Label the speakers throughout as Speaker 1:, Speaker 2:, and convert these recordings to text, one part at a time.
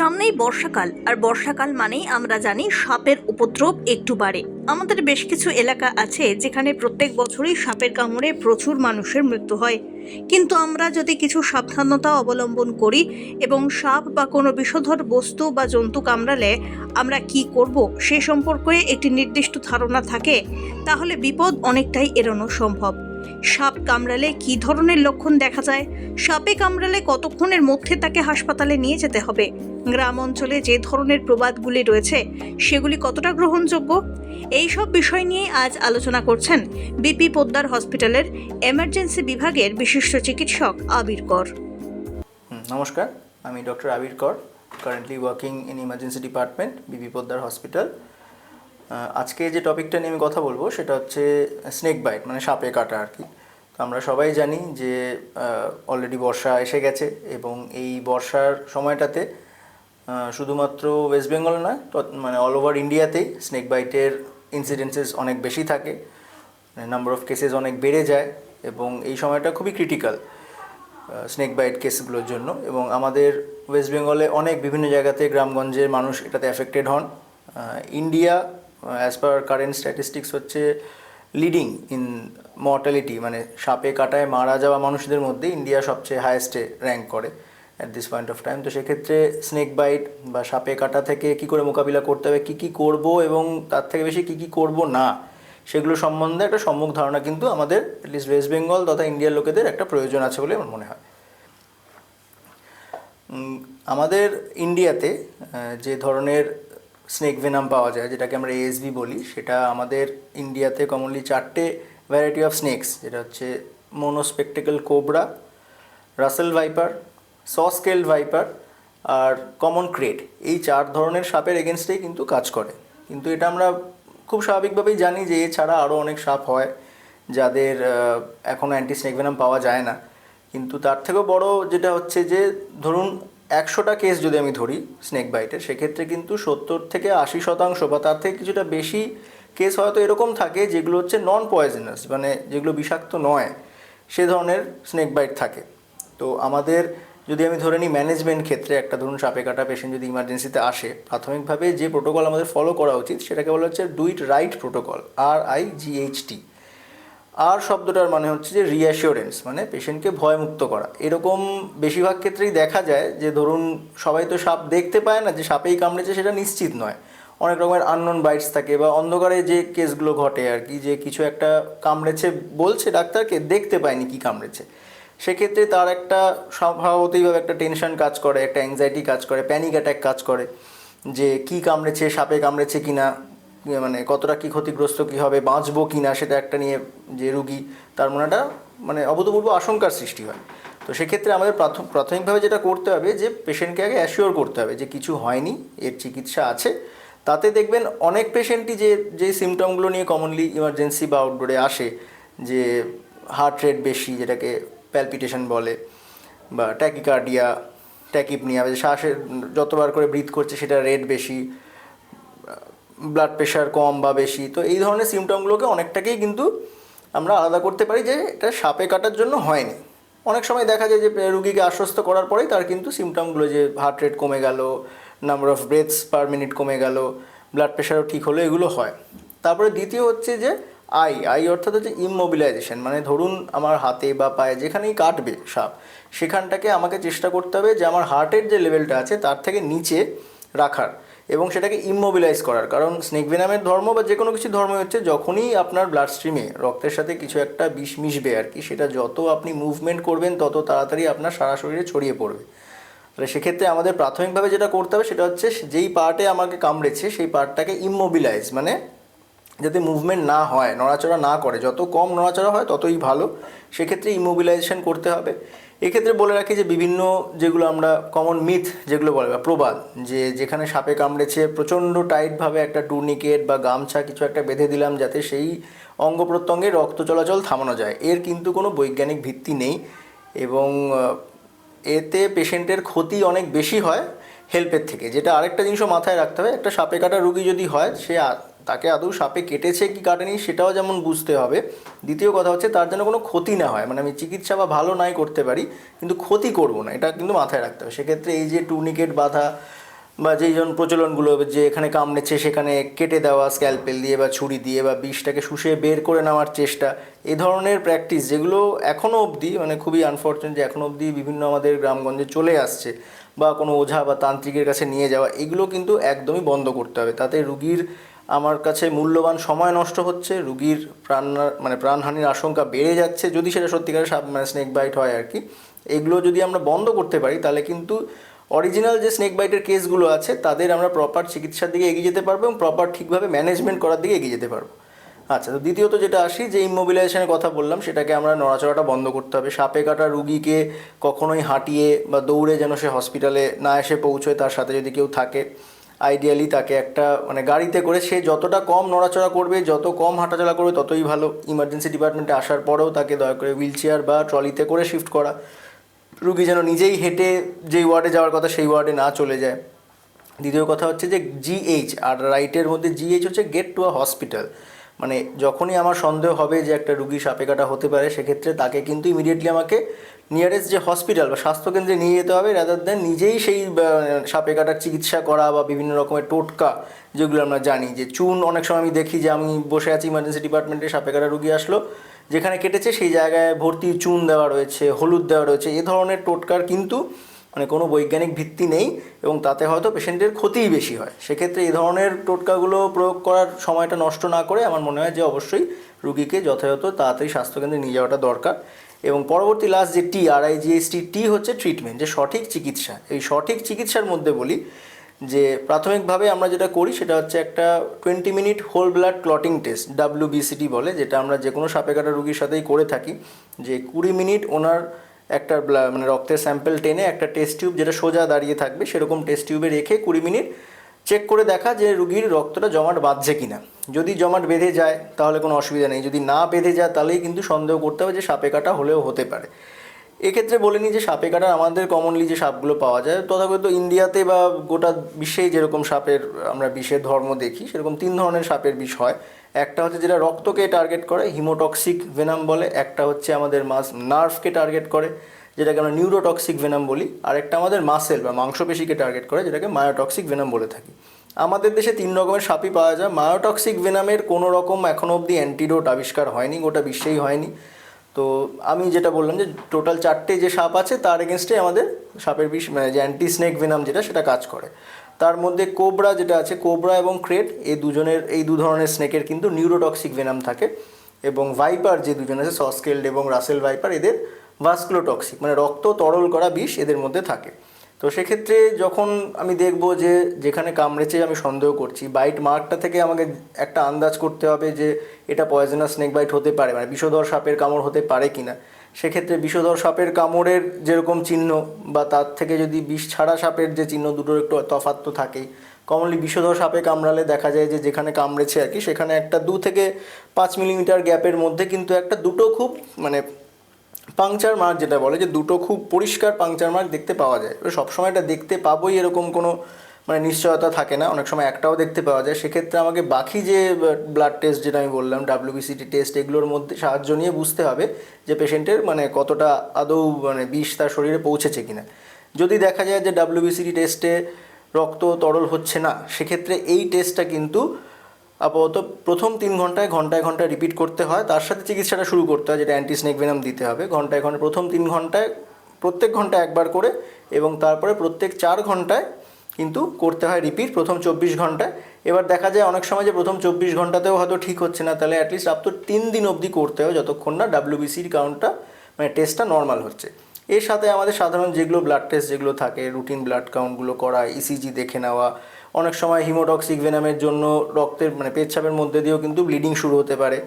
Speaker 1: সামনেই বর্ষাকাল, আর বর্ষাকাল মানেই আমরা জানি সাপের উপদ্রব একটু বাড়ে। আমাদের বেশ কিছু এলাকা আছে যেখানে প্রত্যেক বছরই সাপের কামড়ে প্রচুর মানুষের মৃত্যু হয়। কিন্তু আমরা যদি কিছু সাবধানতা অবলম্বন করি এবং সাপ বা কোনো বিষধর বস্তু বা জন্তু কামড়ালে আমরা কি করব সে সম্পর্কে একটি নির্দিষ্ট ধারণা থাকে, তাহলে বিপদ অনেকটাই এড়ানো সম্ভব। সাপ কামড়ালে কী ধরনের লক্ষণ দেখা যায়? সাপে কামড়ালে কতক্ষণের মধ্যে তাকে হাসপাতালে নিয়ে যেতে হবে? গ্রাম অঞ্চলে যে ধরনের প্রবাদগুলি রয়েছে, সেগুলি কতটা গ্রহণযোগ্য? এই সব বিষয় নিয়ে আজ আলোচনা করছেন বিপি পোদ্দার হসপিটালের এমার্জেন্সি বিভাগের বিশিষ্ট চিকিৎসক আবির কর।
Speaker 2: নমস্কার, আমি doctor Abir Kar currently working in emergency department BP Poddar hospital. আজকে যে টপিকটা নিয়ে আমি কথা বলব, সেটা হচ্ছে স্নেক বাইট মানে সাপে কাটা আর কি। তো আমরা সবাই জানি যে অলরেডি বর্ষা এসে গেছে এবং এই বর্ষার সময়টাতে শুধুমাত্র ওয়েস্ট বেঙ্গল নয় মানে অল ওভার ইন্ডিয়াতেই স্নেক বাইটের ইনসিডেন্সেস অনেক বেশি থাকে নাম্বার অফ কেসেস অনেক বেড়ে যায় এবং এই সময়টা খুবই ক্রিটিক্যাল স্নেক বাইট কেসগুলোর জন্য এবং আমাদের ওয়েস্ট বেঙ্গলে অনেক বিভিন্ন জায়গাতে গ্রামগঞ্জের মানুষ এটাতে অ্যাফেক্টেড হন। India as per current statistics হচ্ছে লিডিং ইন মর্টালিটি মানে সাপে কাটায় মারা যাওয়া মানুষদের মধ্যে ইন্ডিয়া সবচেয়ে হায়েস্টে র্যাঙ্ক করে। At this point of time তো সেক্ষেত্রে স্নেক বাইট বা সাপে কাটা থেকে কী করে মোকাবিলা করতে হবে, কী কী করব এবং তার থেকে বেশি কী কী করব না, সেগুলো সম্বন্ধে একটা সম্মুখ ধারণা কিন্তু আমাদের অ্যাটলিস্ট ওয়েস্ট বেঙ্গল তথা ইন্ডিয়ার লোকেদের একটা প্রয়োজন আছে বলে আমার মনে হয়। আমাদের ইন্ডিয়াতে যে ধরনের স্নেক ভেনাম পাওয়া যায়, যেটাকে আমরা এএসবি বলি, সেটা আমাদের ইন্ডিয়াতে কমনলি চারটে ভ্যারাইটি অফ স্নেকস যেটা হচ্ছে মোনোস্পেকটিক্যাল cobra Russell viper saw scaled viper আর কমন ক্রেট, এই চার ধরনের সাপের এগেনস্টেই কিন্তু কাজ করে। কিন্তু এটা আমরা খুব স্বাভাবিকভাবেই জানি যে এছাড়া আরও অনেক সাপ হয় যাদের এখনও অ্যান্টি স্নেক পাওয়া যায় না। কিন্তু তার থেকেও বড় যেটা হচ্ছে যে, ধরুন একশোটা কেস যদি আমি ধরি স্নেক বাইটের সেক্ষেত্রে কিন্তু সত্তর থেকে আশি শতাংশ বা তার থেকে কিছুটা বেশি কেস হয়তো এরকম থাকে যেগুলো হচ্ছে নন পয়জনাস মানে যেগুলো বিষাক্ত নয়, সে ধরনের স্নেক বাইট থাকে। তো আমাদের যদি আমি ধরে নিই ম্যানেজমেন্ট ক্ষেত্রে একটা ধরুন সাপে কাটা পেশেন্ট যদি ইমার্জেন্সিতে আসে, প্রাথমিকভাবে যে প্রোটোকল আমাদের ফলো করা উচিত সেটাকে বলা হচ্ছে do it right protocol R I G H T R শব্দটার মানে হচ্ছে যে রিঅ্যাসিওরেন্স মানে পেশেন্টকে ভয়মুক্ত করা। এরকম বেশিরভাগ ক্ষেত্রেই দেখা যায় যে ধরুন সবাই তো সাপ দেখতে পায় না, যে সাপেই কামড়েছে সেটা নিশ্চিত নয়। অনেক রকমের আননোন বাইটস থাকে বা অন্ধকারে যে কেসগুলো ঘটে আর কি, যে কিছু একটা কামড়েছে বলছে, ডাক্তারকে দেখতে পায়নি কি কামড়েছে। সেক্ষেত্রে তার একটা স্বভাবতইভাবে একটা টেনশন কাজ করে, একটা অ্যাংজাইটি কাজ করে প্যানিক অ্যাটাক কাজ করে, যে কি কামড়েছে, সাপে কামড়েছে কি না ইয়ে মানে কতটা কি ক্ষতিগ্রস্ত কি হবে, বাঁচবো কি না সেটা একটা নিয়ে যে রুগী, তার মনে একটা মানে অভূতপূর্ব আশঙ্কার সৃষ্টি হয়। তো সেক্ষেত্রে আমাদের প্রাথম, প্রাথমিকভাবে যেটা করতে হবে যে পেশেন্টকে আগে অ্যাসিওর করতে হবে যে কিছু হয়নি, এর চিকিৎসা আছে। তাতে দেখবেন অনেক পেশেন্টই যে যে সিমটমগুলো নিয়ে কমনলি ইমার্জেন্সি বা আউটডোরে আসে, যে হার্ট রেট বেশি, যেটাকে প্যালপিটেশন বলে বা ট্যাকিকার্ডিয়া ট্যাকিপনিয়া শ্বাসের যতবার করে ব্রিথ করছে সেটা রেট বেশি ব্লাড প্রেশার কম বা বেশি, তো এই ধরনের সিমটমগুলোকে অনেকটাকেই কিন্তু আমরা আলাদা করতে পারি যে এটা সাপে কাটার জন্য হয়নি। অনেক সময় দেখা যায় যে রুগীকে আশ্বস্ত করার পরেই তার কিন্তু সিমটমগুলো যে হার্ট রেট কমে গেল number of breaths per minute কমে গেল ব্লাড প্রেশারও ঠিক হলো, এগুলো হয়। তারপরে দ্বিতীয় হচ্ছে যে আই আই অর্থাৎ হচ্ছে ইমোবিলাইজেশন মানে ধরুন আমার হাতে বা পায়ে যেখানেই কাটবে সাপ, সেখানটাকে আমাকে চেষ্টা করতে হবে যে আমার হার্টের যে লেভেলটা আছে তার থেকে নিচে রাখার এবং সেটাকে ইমোবিলাইজ করার। কারণ স্নেক ভেনামের ধর্ম বা যে কোনো কিছু ধর্ম হচ্ছে যখনই আপনার ব্লাড স্ট্রিমে রক্তের সাথে কিছু একটা বিষ মিশবে আর কি, সেটা যত আপনি মুভমেন্ট করবেন তত তাড়াতাড়ি আপনার সারা শরীরে ছড়িয়ে পড়বে। তাহলে সেক্ষেত্রে আমাদের প্রাথমিকভাবে যেটা করতে হবে সেটা হচ্ছে, যেই পার্টে আমাকে কামড়েছে সেই পার্টটাকে ইমোবিলাইজ মানে যাতে মুভমেন্ট না হয়, নড়াচড়া না করে। যত কম নড়াচড়া হয়, ততই ভালো। সেক্ষেত্রে ইমোবিলাইজেশন করতে হবে। এক্ষেত্রে বলে রাখি যে, বিভিন্ন যেগুলো আমরা কমন মিথ যেগুলো বলে, বা প্রবাদ, যে যেখানে সাপে কামড়েছে, প্রচণ্ড টাইটভাবে একটা টুর্নিকেট বা গামছা কিছু একটা বেঁধে দিলাম যাতে সেই অঙ্গ প্রত্যঙ্গে রক্ত চলাচল থামানো যায়। এর কিন্তু কোনো বৈজ্ঞানিক ভিত্তি নেই এবং এতে পেশেন্টের ক্ষতি অনেক বেশি হয় হেল্পের থেকে। যেটা আরেকটা জিনিসও মাথায় রাখতে হবে, একটা সাপে কাটা রুগী যদি হয়, সে তাকে আদৌ সাপে কেটেছে কি কাটেনি সেটাও যেমন বুঝতে হবে। দ্বিতীয় কথা হচ্ছে তার যেন কোনো ক্ষতি না হয় মানে আমি চিকিৎসা বা ভালো নাই করতে পারি, কিন্তু ক্ষতি করব না, এটা কিন্তু মাথায় রাখতে হবে। সেক্ষেত্রে এই যে টুর্নিকেট বাধা বা যেই জন প্রচলনগুলো, যে এখানে কামড়েছে সেখানে কেটে দেওয়া, স্ক্যালপেল দিয়ে বা ছুরি দিয়ে বা বিষটাকে শুষে বের করে নেওয়ার চেষ্টা, এ ধরনের প্র্যাকটিস যেগুলো এখনও অবধি মানে খুবই আনফর্চুনেট যে এখনও অবধি বিভিন্ন আমাদের গ্রামগঞ্জে চলে আসছে বা কোনো ওঝা বা তান্ত্রিকের কাছে নিয়ে যাওয়া, এগুলো কিন্তু একদমই বন্ধ করতে হবে। তাতে রুগীর আমার কাছে মূল্যবান সময় নষ্ট হচ্ছে, রুগীর প্রাণ মানে প্রাণহানির আশঙ্কা বেড়ে যাচ্ছে যদি সেটা সত্যিকারের সাপ মানে স্নেক বাইট হয় আর কি। এগুলো যদি আমরা বন্ধ করতে পারি, তাহলে কিন্তু অরিজিনাল যে স্নেক বাইটের কেসগুলো আছে, তাদের আমরা প্রপার চিকিৎসার দিকে এগিয়ে যেতে পারব এবং প্রপার ঠিকভাবে ম্যানেজমেন্ট করার দিকে এগিয়ে যেতে পারব। আচ্ছা তো দ্বিতীয়ত যেটা আসি, যে ইমোবিলাইজেশনের কথা বললাম, সেটাকে আমরা নড়াচড়াটা বন্ধ করতে হবে। সাপে কাটা রুগীকে কখনোই হাঁটিয়ে বা দৌড়ে যেন সে হসপিটালে না এসে পৌঁছয়, তার সাথে যদি কেউ থাকে। আইডিয়ালি তাকে একটা মানে গাড়িতে করে সে যতটা কম নড়াচড়া করবে, যত কম হাঁটাচলা করবে, ততই ভালো। ইমার্জেন্সি ডিপার্টমেন্টে আসার পরেও তাকে দয়া করে হুইল চেয়ার বা ট্রলিতে করে শিফট করা। রুগী যেন নিজেই হেঁটে যেই ওয়ার্ডে যাওয়ার কথা সেই ওয়ার্ডে না চলে যায়। দ্বিতীয় কথা হচ্ছে যে জিএইচ আর রাইটের মধ্যে জিএইচ হচ্ছে গেট টু আ হসপিটাল মানে যখনই আমার সন্দেহ হবে যে একটা রুগী সাপে কাটা হতে পারে, সেক্ষেত্রে তাকে কিন্তু ইমিডিয়েটলি আমাকে নিয়ারেস্ট যে হসপিটাল বা স্বাস্থ্যকেন্দ্রে নিয়ে যেতে হবে রাদার দেন নিজেই সেই সাপে কাটার চিকিৎসা করা বা বিভিন্ন রকমের টোটকা যেগুলো আমরা জানি। যে চুন, অনেক সময় আমি দেখি যে আমি বসে আছি ইমার্জেন্সি ডিপার্টমেন্টে সাপে কাটা রুগী আসলো, যেখানে কেটেছে সেই জায়গায় ভর্তি চুন দেওয়া রয়েছে, হলুদ দেওয়া রয়েছে, এ ধরনের টোটকার কিন্তু মানে কোনো বৈজ্ঞানিক ভিত্তি নেই এবং তাতে হয়তো পেশেন্টের ক্ষতিই বেশি হয়। সেক্ষেত্রে এই ধরনের টোটকাগুলো প্রয়োগ করার সময়টা নষ্ট না করে আমার মনে হয় যে অবশ্যই রুগীকে যথাযথ তাড়াতাড়ি স্বাস্থ্যকেন্দ্রে নিয়ে যাওয়াটা দরকার। এবং পরবর্তী লাস্ট যে টি আর আইজিএসটি টি হচ্ছে ট্রিটমেন্ট যে সঠিক চিকিৎসা। এই সঠিক চিকিৎসার মধ্যে বলি যে প্রাথমিকভাবে আমরা যেটা করি সেটা হচ্ছে একটা twenty minute whole blood clotting test WBCT বলে, যেটা আমরা যে কোনো সাপে কাটা রুগীর সাথেই করে থাকি। যে কুড়ি মিনিট ওনার একটা মানে রক্তের স্যাম্পেল টেনে একটা টেস্ট টিউব যেটা সোজা দাঁড়িয়ে থাকবে, সেরকম টেস্ট টিউবে রেখে কুড়ি মিনিট চেক করে দেখা যে রুগীর রক্তটা জমাট বাঁধছে কিনা। যদি জমাট বেঁধে যায়, তাহলে কোনো অসুবিধা নেই। যদি না বেঁধে যায়, তাহলেই কিন্তু সন্দেহ করতে হবে যে সাপে কাটা হলেও হতে পারে। এক্ষেত্রে বলে নিই যে সাপে কাটার আমাদের কমনলি যে সাপগুলো পাওয়া যায়, তথাকথিত ইন্ডিয়াতে বা গোটা বিশ্বেই যেরকম সাপের আমরা বিষের ধর্ম দেখি, সেরকম তিন ধরনের সাপের বিষ হয়। একটা হচ্ছে যেটা রক্তকে টার্গেট করে হিমোটক্সিক ভেনাম বলে, একটা হচ্ছে আমাদের মাস নার্ভকে টার্গেট করে, যেটাকে আমরা নিউরোটক্সিক ভেনাম বলি আর একটা আমাদের মাসেল বা মাংসপেশিকে টার্গেট করে, যেটাকে মায়োটক্সিক ভেনাম বলে থাকি। আমাদের দেশে তিন রকমের সাপই পাওয়া যায় মায়োটক্সিক ভেনামের কোনো রকম এখনও অবধি অ্যান্টিডোট আবিষ্কার হয়নি, গোটা বিশ্বেই হয়নি। তো আমি যেটা বললাম যে টোটাল চারটে যে সাপ আছে, তার এগেনস্টে আমাদের সাপের বিষ মানে যে অ্যান্টি স্নেক ভেনাম যেটা, সেটা কাজ করে। তার মধ্যে কোবরা যেটা আছে, কোবরা এবং ক্রেট, এই দুজনের, এই দু ধরনের স্নেকের কিন্তু নিউরোটক্সিক ভেনাম থাকে। এবং ভাইপার যে দুজন আছে, সসকেল্ড এবং রাসেল ভাইপার, এদের ভাস্কুলোটক্সিক মানে রক্ত তরল করা বিষ এদের মধ্যে থাকে। তো সেক্ষেত্রে যখন আমি দেখব যে যেখানে কামড়েছে, আমি সন্দেহ করছি। বাইট মার্কটা থেকে আমাকে একটা আন্দাজ করতে হবে যে এটা পয়জনাস স্নেক বাইট হতে পারে মানে বিষধর সাপের কামড় হতে পারে কিনা। সেক্ষেত্রে বিষধর সাপের কামড়ের যেরকম চিহ্ন বা তার থেকে যদি বিষ ছাড়া সাপের যে চিহ্ন দুটোর একটু তফাৎ তো থাকেই। কমনলি বিষধর সাপে কামড়ালে দেখা যায় যে যেখানে কামড়েছে আর কি, সেখানে একটা দু থেকে পাঁচ মিলিমিটার গ্যাপের মধ্যে কিন্তু একটা দুটো খুব মানে পাংচার মার্ক যেটা বলে যে দুটো খুব পরিষ্কার পাংচার মার্ক দেখতে পাওয়া যায়। সবসময় এটা দেখতে পাবোই এরকম কোনো মানে নিশ্চয়তা থাকে না, অনেক সময় একটাও দেখতে পাওয়া যায়। সেক্ষেত্রে আমাকে বাকি যে ব্লাড টেস্ট যেটা আমি বললাম ডাব্লিউবিসিটি টেস্ট এগুলোর মধ্যে সাহায্য নিয়ে বুঝতে হবে যে পেশেন্টের মানে কতটা আদৌ মানে বিষ তার শরীরে পৌঁছেছে কিনা। যদি দেখা যায় যে ডাব্লিউবিসিটি টেস্টে রক্ত তরল হচ্ছে না, সেক্ষেত্রে এই টেস্টটা কিন্তু আপাতত প্রথম তিন ঘন্টায় ঘন্টায় ঘন্টায় রিপিট করতে হয়। তার সাথে চিকিৎসাটা শুরু করতে হয়, যেটা অ্যান্টি স্নেক ভেনাম দিতে হবে। ঘন্টায় ঘন্টায়, প্রথম তিন ঘন্টায়, প্রত্যেক ঘন্টায় একবার করে এবং তারপরে প্রত্যেক চার ঘন্টায় কিন্তু করতে হয় রিপিট প্রথম চব্বিশ ঘন্টায়। এবার দেখা যায় অনেক সময় যে প্রথম চব্বিশ ঘন্টাতেও হয়তো ঠিক হচ্ছে না, তাহলে অ্যাটলিস্ট আপ তো তিন দিন অবধি করতে হয় যতক্ষণ না ডাব্লিউবিসির কাউন্টটা মানে টেস্টটা নর্মাল হচ্ছে। এর সাথে আমাদের সাধারণ যেগুলো ব্লাড টেস্ট যেগুলো থাকে রুটিন ব্লাড কাউন্টগুলো করা ইসিজি দেখে নেওয়া, অনেক সময় হিমোটক্সিক ভেনামের জন্য রক্তের মানে পেচ্ছাপের মধ্যে দিয়েও কিন্তু ব্লিডিং শুরু হতে পারে।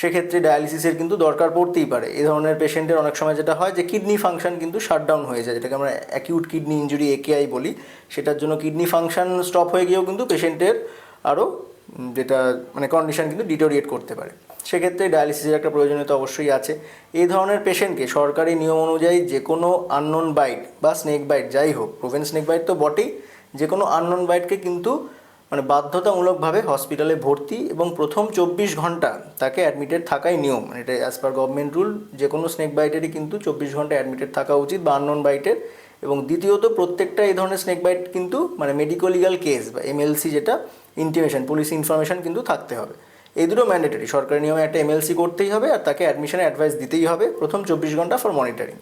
Speaker 2: সেক্ষেত্রে ডায়ালিসিসের কিন্তু দরকার পড়তেই পারে। এই ধরনের পেশেন্টের অনেক সময় যেটা হয় যে কিডনি ফাংশন কিন্তু শাটডাউন হয়ে যায়। যেটাকে আমরা অ্যাকিউট কিডনি ইঞ্জুরি একেআই বলি। সেটার জন্য কিডনি ফাংশন স্টপ হয়ে গিয়েও কিন্তু পেশেন্টের আরও যেটা মানে কন্ডিশন কিন্তু ডিটোরিয়েট করতে পারে। সেক্ষেত্রে ডায়ালিসিসের একটা প্রয়োজনীয়তা অবশ্যই আছে। এই ধরনের পেশেন্টকে সরকারি নিয়ম অনুযায়ী যে কোনো আননোন বাইট বা স্নেক বাইট যাই হোক প্রোভেন স্নেক বাইট তো বটেই। যে কোনো আননোন বাইটকে কিন্তু মানে বাধ্যতামূলকভাবে হসপিটালে ভর্তি এবং প্রথম চব্বিশ ঘণ্টা তাকে অ্যাডমিটেড থাকাই নিয়ম। মানে এটা অ্যাজ পার গভর্নমেন্ট রুল যে কোনো স্নেক বাইটেরই কিন্তু চব্বিশ ঘণ্টা অ্যাডমিটেড থাকা উচিত বা আননোন বাইটের এবং দ্বিতীয়ত, প্রত্যেকটা এই ধরনের স্নেক বাইট কিন্তু মানে মেডিকো লিগাল কেস বা এমএলসি যেটা ইন্টিমেশন পুলিশ ইনফরমেশন কিন্তু থাকতে হবে। এই দুটো ম্যান্ডেটরি সরকারি নিয়মে একটা এমএলসি করতেই হবে আর তাকে অ্যাডমিশনে অ্যাডভাইস দিতেই হবে প্রথম চব্বিশ ঘণ্টা ফর মনিটরিং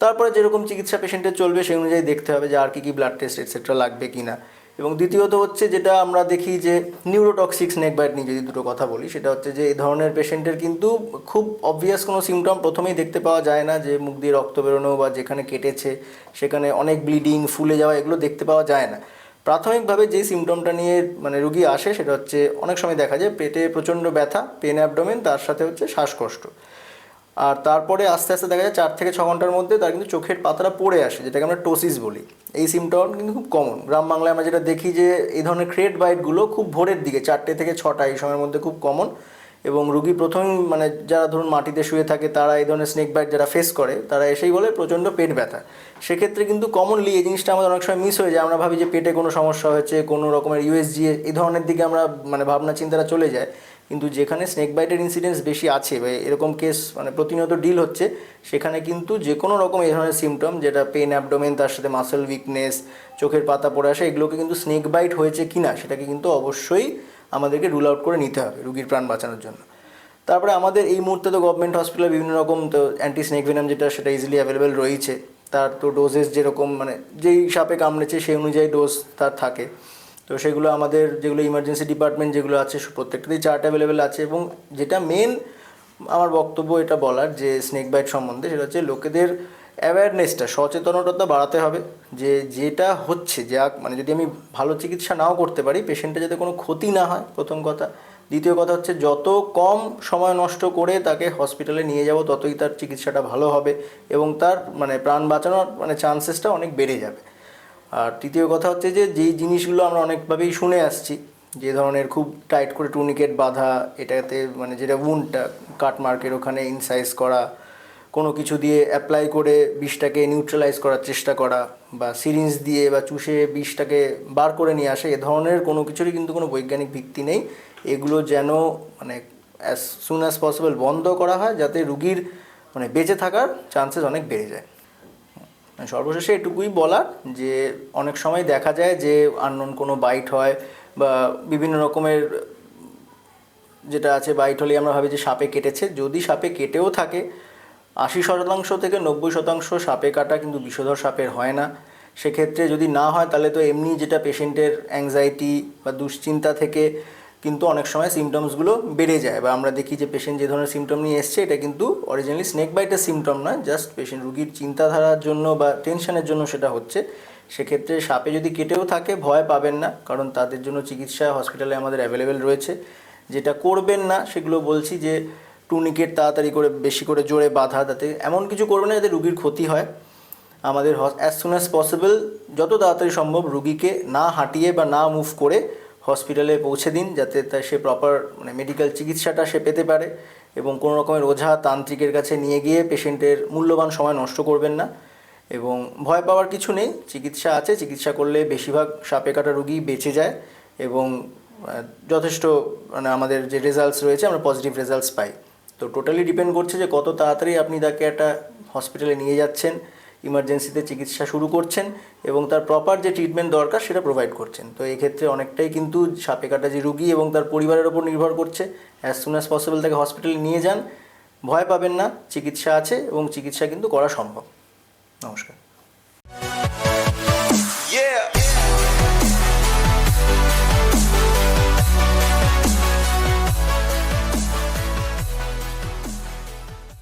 Speaker 2: তারপরে যেরকম চিকিৎসা পেশেন্টের চলবে, সেই অনুযায়ী দেখতে হবে যে আর কী কী ব্লাড টেস্ট এটসেট্রা লাগবে কি না এবং দ্বিতীয়ত হচ্ছে যেটা আমরা দেখি যে নিউরোটক্সিক স্নেক বাইট নিয়ে যদি দুটো কথা বলি, সেটা হচ্ছে যে এই ধরনের পেশেন্টের কিন্তু খুব অবভিয়াস কোনো সিমটম প্রথমেই দেখতে পাওয়া যায় না যে মুখ দিয়ে রক্ত বেরোনো বা যেখানে কেটেছে, সেখানে অনেক ব্লিডিং ফুলে যাওয়া এগুলো দেখতে পাওয়া যায় না। প্রাথমিকভাবে যে সিমটমটা নিয়ে মানে রুগী আসে, সেটা হচ্ছে অনেক সময় দেখা যায় পেটে প্রচণ্ড ব্যথা পেন অ্যাবডোমেন তার সাথে হচ্ছে শ্বাসকষ্ট। আর তারপরে আস্তে আস্তে দেখা যায় চার থেকে ছ ঘণ্টার মধ্যে তার কিন্তু চোখের পাতাটা পড়ে আসে, যেটাকে আমরা টোসিস বলি। এই সিমটম কিন্তু খুব কমন গ্রাম বাংলায় আমরা যেটা দেখি যে, এই ধরনের ক্রেট বাইটগুলো খুব ভোরের দিকে, চারটে থেকে ছটা, এই সময়ের মধ্যে খুব কমন এবং রুগী প্রথম মানে যারা ধরুন মাটিতে শুয়ে থাকে, তারা এই ধরনের স্নেক বাইট যারা ফেস করে, তারা এসেই বলে প্রচণ্ড পেট ব্যথা। সেক্ষেত্রে কিন্তু কমনলি এই জিনিসটা আমাদের অনেক সময় মিস হয়ে যায়। আমরা ভাবি যে পেটে কোনো সমস্যা হয়েছে, কোনো রকমের ইউএসজি এই ধরনের দিকে আমরা মানে ভাবনা চিন্তাটা চলে যায়। কিন্তু যেখানে স্নেক বাইটের ইনসিডেন্স বেশি আছে বা এরকম কেস মানে প্রতিনিয়ত ডিল হচ্ছে, সেখানে কিন্তু যে কোনো রকম এই ধরনের সিমটম যেটা পেন অ্যাবডোমেন তার সাথে মাসেল উইকনেস চোখের পাতা পড়ে আসে, এগুলোকে কিন্তু স্নেক বাইট হয়েছে কি না সেটাকে কিন্তু অবশ্যই আমাদেরকে রুল আউট করে নিতে হবে রুগীর প্রাণ বাঁচানোর জন্য। তারপরে আমাদের এই মুহূর্তে তো গভর্নমেন্ট হসপিটালে বিভিন্ন রকম তো অ্যান্টি স্নেক ভেনাম যেটা, সেটা ইজিলি অ্যাভেলেবেল রয়েছে। তার তো ডোজেস যেরকম মানে যেই সাপে কামড়েছে সেই অনুযায়ী ডোজ তার থাকে। তো সেগুলো আমাদের যেগুলো ইমার্জেন্সি ডিপার্টমেন্ট যেগুলো আছে প্রত্যেকটাতেই চার্ট অ্যাভেলেবেল আছে এবং যেটা মেন আমার বক্তব্য এটা বলার যে স্নেক বাইট সম্বন্ধে, সেটা হচ্ছে লোকেদের অ্যাওয়ারনেসটা সচেতনতা বাড়াতে হবে যে যেটা হচ্ছে, যা মানে যদি আমি ভালো চিকিৎসা নাও করতে পারি পেশেন্টের যাতে কোনো ক্ষতি না হয়, প্রথম কথা। দ্বিতীয় কথা হচ্ছে, যত কম সময় নষ্ট করে তাকে হসপিটালে নিয়ে যাব, ততই তার চিকিৎসাটা ভালো হবে এবং তার মানে প্রাণ বাঁচানোর মানে চান্সেসটা অনেক বেড়ে যাবে। আর তৃতীয় কথা হচ্ছে যে, যেই জিনিসগুলো আমরা অনেকভাবেই শুনে আসছি, যে ধরনের খুব টাইট করে টুনিকেট বাঁধা, এটাতে মানে যেটা উনটা কাট মার্কের ওখানে ইনসাইজ করা কোনো কিছু দিয়ে অ্যাপ্লাই করে বিষটাকে নিউট্রালাইজ করার চেষ্টা করা বা সিরিঞ্জ দিয়ে বা চুষে বিষটাকে বার করে নিয়ে আসে, এ ধরনের কোনো কিছুরই কিন্তু কোনো বৈজ্ঞানিক ভিত্তি নেই। এগুলো যেন মানে অ্যাজ সুন অ্যাজ পসিবল বন্ধ করা হয় যাতে রুগীর মানে বেঁচে থাকার চান্সেস অনেক বেড়ে যায়। সর্বশেষে এটুকুই বলার যে অনেক সময় দেখা যায় যে আননোন কোনো বাইট হয় বা বিভিন্ন রকমের যেটা আছে বাইট হলেই আমরা ভাবি যে সাপে কেটেছে। যদি সাপে কেটেও থাকে আশি শতাংশ থেকে নব্বই শতাংশ সাপে কাটা কিন্তু বিষধর সাপের হয় না। সেক্ষেত্রে যদি না হয়, তাহলে তো এমনি যেটা পেশেন্টের অ্যাংজাইটি বা দুশ্চিন্তা থেকে কিন্তু অনেক সময় সিমটমসগুলো বেড়ে যায়। বা আমরা দেখি যে পেশেন্ট যে ধরনের সিমটম নিয়ে এসছে, এটা কিন্তু অরিজিনালি স্নেক বাইটের সিমটম নয় জাস্ট পেশেন্ট রুগীর চিন্তাধারার জন্য বা টেনশনের জন্য সেটা হচ্ছে। সেক্ষেত্রে সাপে যদি কেটেও থাকে, ভয় পাবেন না, কারণ তাদের জন্য চিকিৎসা হসপিটালে আমাদের অ্যাভেলেবেল রয়েছে। যেটা করবেন না, সেগুলো বলছি যে টুনিকেট তাড়াতাড়ি করে বেশি করে জোরে বাঁধা তাতে এমন কিছু করবেন না যাতে রুগীর ক্ষতি হয়। আমাদের অ্যাজ সুন অ্যাজ পসিবল যত তাড়াতাড়ি সম্ভব রুগীকে না হাঁটিয়ে বা না মুভ করে হসপিটালে পৌঁছে দিন যাতে তা সে প্রপার মানে মেডিকেল চিকিৎসাটা সে পেতে পারে এবং কোনো রকমের ওঝা তান্ত্রিকের কাছে নিয়ে গিয়ে পেশেন্টের মূল্যবান সময় নষ্ট করবেন না এবং ভয় পাওয়ার কিছু নেই। চিকিৎসা আছে, চিকিৎসা করলে বেশিরভাগ সাপে কাটা রুগী বেঁচে যায় এবং যথেষ্ট মানে আমাদের যে রেজাল্টস রয়েছে আমরা পজিটিভ রেজাল্টস পাই। তো টোটালি ডিপেন্ড করছে যে কত তাড়াতাড়ি আপনি তাকে একটা হসপিটালে নিয়ে যাচ্ছেন ইমার্জেন্সিতে চিকিৎসা শুরু করছেন এবং তার প্রপার যে ট্রিটমেন্ট দরকার সেটা প্রোভাইড করছেন। তো এক্ষেত্রে অনেকটাই কিন্তু সাপে কাটা যে রুগী এবং তার পরিবারের ওপর নির্ভর করছে। অ্যাজ সুন অ্যাজ পসিবল তাকে হসপিটালে নিয়ে যান। ভয় পাবেন না, চিকিৎসা আছে এবং চিকিৎসা কিন্তু করা সম্ভব। নমস্কার।